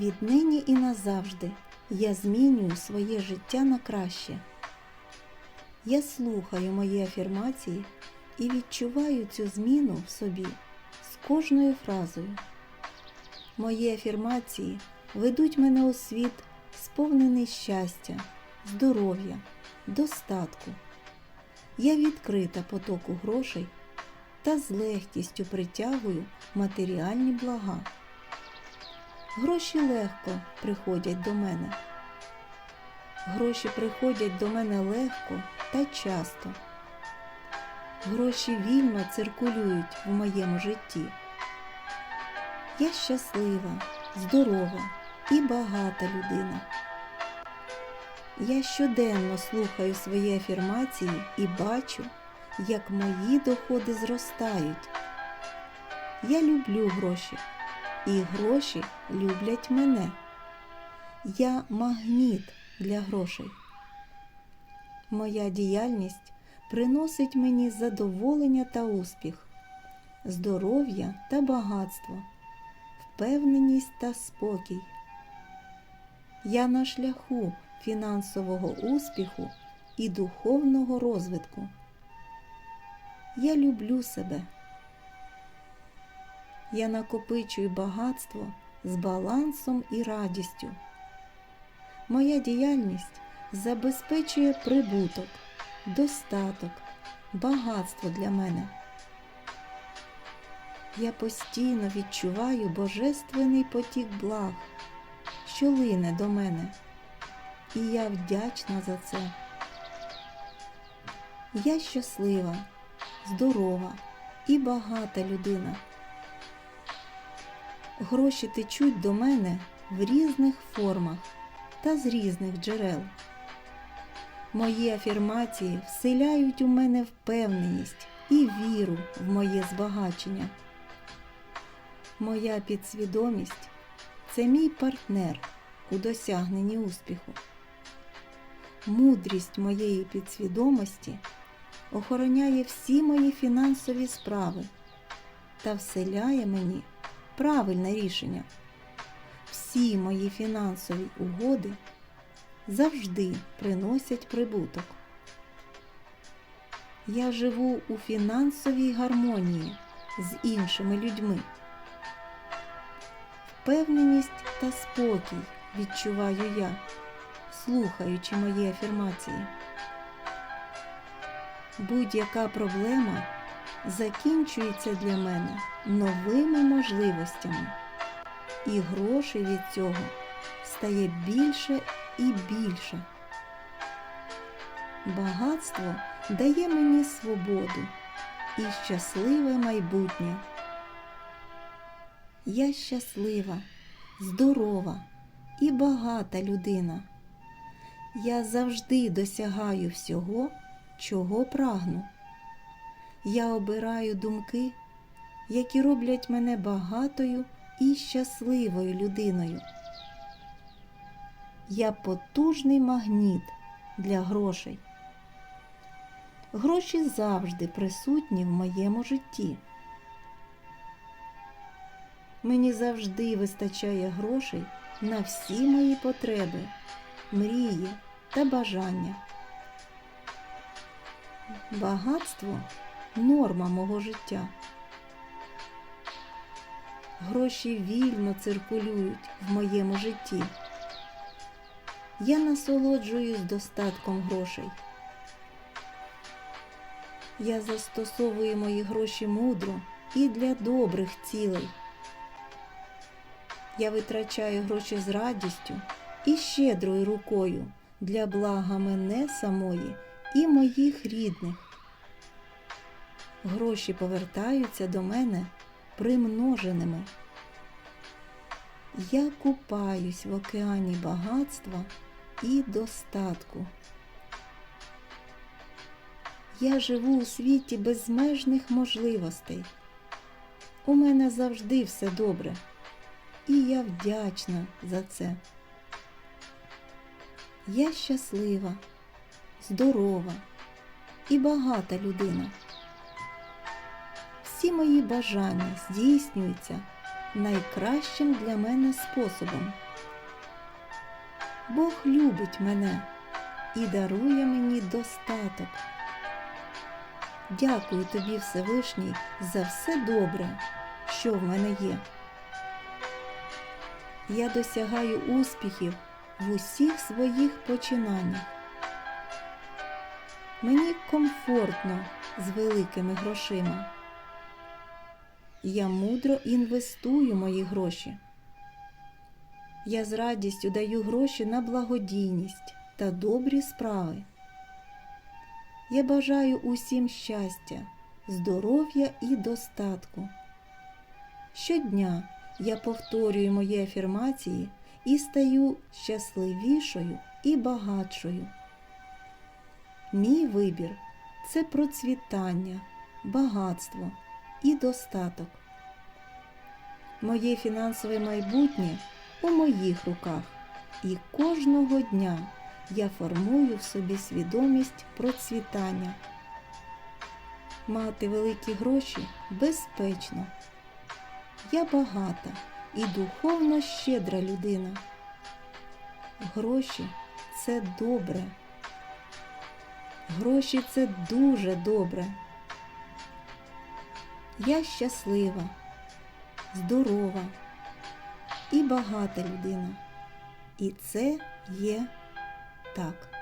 Віднині і назавжди я змінюю своє життя на краще. Я слухаю мої афірмації і відчуваю цю зміну в собі з кожною фразою. Мої афірмації ведуть мене у світ, сповнений щастя, здоров'я, достатку. Я відкрита потоку грошей та з легкістю притягую матеріальні блага. Гроші легко приходять до мене. Гроші приходять до мене легко та часто. Гроші вільно циркулюють в моєму житті. Я щаслива, здорова і багата людина. Я щоденно слухаю свої афірмації і бачу, як мої доходи зростають. Я люблю гроші, і гроші люблять мене. Я магніт для грошей. Моя діяльність приносить мені задоволення та успіх, здоров'я та багатство, впевненість та спокій. Я на шляху фінансового успіху і духовного розвитку. Я люблю себе. Я накопичую багатство з балансом і радістю. Моя діяльність забезпечує прибуток, достаток, багатство для мене. Я постійно відчуваю божественний потік благ, що лине до мене, і я вдячна за це. Я щаслива, здорова і багата людина. Гроші течуть до мене в різних формах та з різних джерел. Мої афірмації вселяють у мене впевненість і віру в моє збагачення. Моя підсвідомість це мій партнер у досягненні успіху. Мудрість моєї підсвідомості охороняє всі мої фінансові справи та вселяє мені правильне рішення. Всі мої фінансові угоди завжди приносять прибуток. Я живу у фінансовій гармонії з іншими людьми. Впевненість та спокій відчуваю я, слухаючи мої афірмації. Будь-яка проблема закінчується для мене новими можливостями, і грошей від цього стає більше і більше. Багатство дає мені свободу і щасливе майбутнє. Я щаслива, здорова і багата людина. Я завжди досягаю всього, чого прагну. Я обираю думки, які роблять мене багатою і щасливою людиною. Я потужний магніт для грошей. Гроші завжди присутні в моєму житті. Мені завжди вистачає грошей на всі мої потреби, мрії та бажання. Багатство норма мого життя. Гроші вільно циркулюють в моєму житті. Я насолоджуюсь достатком грошей. Я застосовую мої гроші мудро і для добрих цілей. Я витрачаю гроші з радістю і щедрою рукою для блага мене самої і моїх рідних. Гроші повертаються до мене примноженими. Я купаюсь в океані багатства і достатку. Я живу у світі безмежних можливостей. У мене завжди все добре, і я вдячна за це. Я щаслива, здорова і багата людина. Всі мої бажання здійснюються найкращим для мене способом. Бог любить мене і дарує мені достаток. Дякую тобі, Всевишній, за все добре, що в мене є. Я досягаю успіхів в усіх своїх починаннях. Мені комфортно з великими грошима. Я мудро інвестую мої гроші. Я з радістю даю гроші на благодійність та добрі справи. Я бажаю усім щастя, здоров'я і достатку. Щодня я повторюю мої афірмації і стаю щасливішою і багатшою. Мій вибір це процвітання, багатство і достаток. Моє фінансове майбутнє у моїх руках, і кожного дня я формую в собі свідомість процвітання. Мати великі гроші безпечно. Я багата і духовно щедра людина. Гроші це добре. Гроші це дуже добре. Я щаслива, здорова і багата людина. І це є так.